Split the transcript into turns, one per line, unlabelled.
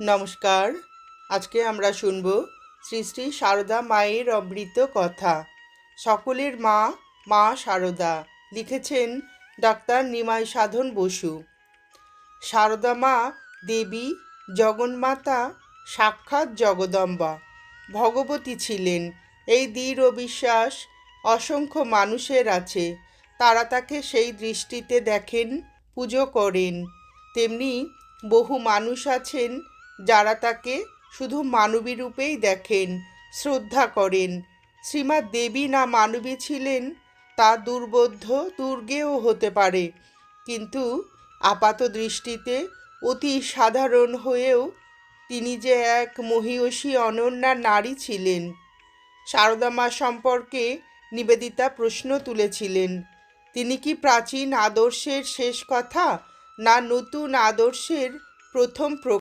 নমস্কার। আজকে আমরা শুনব শ্রী শ্রী সারদা মায়ের অমৃত কথা। সকলের মা মা সারদা লিখেছেন ডাক্তার নিমাই সাধন বসু। সারদা মা দেবী জগন্মাতা সাক্ষাৎ জগদম্বা। ভগবতী ছিলেন। এই দৃঢ় বিশ্বাস অসংখ্য মানুষের আছে। তারা তাকে সেই দৃষ্টিতে দেখেন, পুজো করেন। তেমনি বহু মানুষ আছেন যারা তাকে শুধু মানবী রূপেই দেখেন, শ্রদ্ধা করেন। শ্রীমা দেবী না মানবী ছিলেন, তা দুর্বোধ্য দুর্গেও হতে পারে। কিন্তু আপাত দৃষ্টিতে অতি সাধারণ হয়েও তিনি যে এক মহিয়সী অনন্যা নারী ছিলেন। সারদা মা সম্পর্কে নিবেদিতা প্রশ্ন তুলেছিলেন, তিনি কি প্রাচীন আদর্শের শেষ কথা না নতুন আদর্শের প্রথম